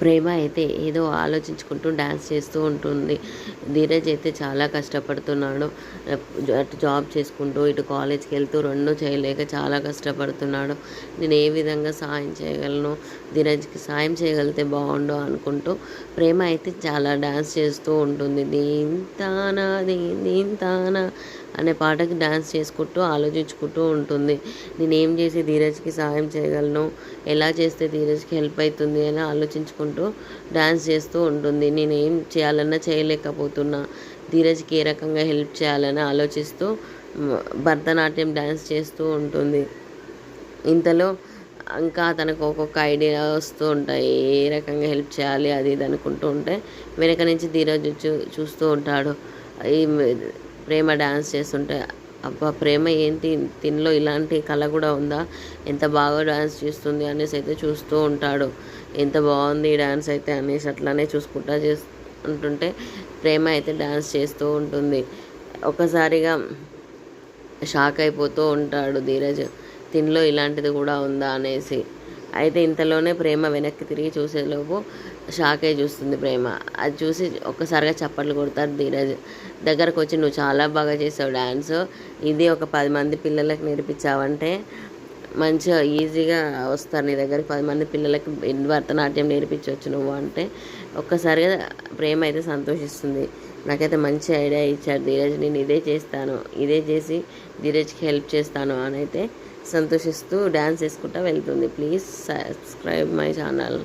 ప్రేమ అయితే ఏదో ఆలోచించుకుంటూ డ్యాన్స్ చేస్తూ ఉంటుంది. ధీరజ్ అయితే చాలా కష్టపడుతున్నాడు. అటు జాబ్ చేసుకుంటూ ఇటు కాలేజ్కి వెళ్తూ రెండు చేయలేక చాలా కష్టపడుతున్నాడు. నేను ఏ విధంగా సాయం చేయగలను? ధీరజ్కి సాయం చేయగలిగితే బాగుండు అనుకుంటూ ప్రేమ అయితే చాలా డ్యాన్స్ చేస్తూ ఉంటుంది. దీంతానా దీంతానా అనే పాటకి డ్యాన్స్ చేసుకుంటూ ఆలోచించుకుంటూ ఉంటుంది. నేనేం చేసి ధీరజ్కి సహాయం చేయగలను? ఎలా చేస్తే ధీరజ్కి హెల్ప్ అవుతుంది? అని ఆలోచించుకుంటూ డ్యాన్స్ చేస్తూ ఉంటుంది. నేను ఏం చేయాలన్నా చేయలేకపోతున్నా. ధీరజ్కి ఏ రకంగా హెల్ప్ చేయాలని ఆలోచిస్తూ భరతనాట్యం డ్యాన్స్ చేస్తూ ఉంటుంది. ఇంతలో ఇంకా తనకు ఒక్కొక్క ఐడియా వస్తూ ఉంటాయి. ఏ రకంగా హెల్ప్ చేయాలి అది ఇది అనుకుంటూ ఉంటే వెనక నుంచి ధీరజ్ చూ చూస్తూ ఉంటాడు. ఈ ప్రేమ డ్యాన్స్ చేస్తుంటే అబ్బా ప్రేమ ఏంటి? తినలో ఇలాంటి కళ కూడా ఉందా? ఎంత బాగా డ్యాన్స్ చేస్తుంది అనేసి అయితే చూస్తూ ఉంటాడు. ఎంత బాగుంది ఈ డ్యాన్స్ అయితే అనేసి అట్లానే చూసుకుంటా చేస్తూ ఉంటుంటే ప్రేమ అయితే డ్యాన్స్ చేస్తూ ఉంటుంది. ఒక్కసారిగా షాక్ అయిపోతూ ఉంటాడు ధీరజ్. తిన్లో ఇలాంటిది కూడా ఉందా అనేసి. అయితే ఇంతలోనే ప్రేమ వెనక్కి తిరిగి చూసేలోపు షాక్ అయి చూస్తుంది ప్రేమ. అది చూసి ఒక్కసారిగా చప్పట్లు కొడతారు ధీరజ్. దగ్గరకు వచ్చి నువ్వు చాలా బాగా చేసావు డ్యాన్స్ ఇది ఒక పది మంది పిల్లలకు నేర్పించావంటే మంచిగా ఈజీగా వస్తారు నీ దగ్గరికి. పది మంది పిల్లలకి భరతనాట్యం నేర్పించవచ్చు నువ్వు అంటే ఒక్కసారిగా ప్రేమ అయితే సంతోషిస్తుంది. నాకైతే మంచి ఐడియా ఇచ్చాడు ధీరజ్. నేను ఇదే చేస్తాను ఇదే చేసి ధీరజ్కి హెల్ప్ చేస్తాను అని అయితే సంతోషిస్తూ డ్యాన్స్ వేసుకుంటూ వెళ్తుంది. Please subscribe my channel.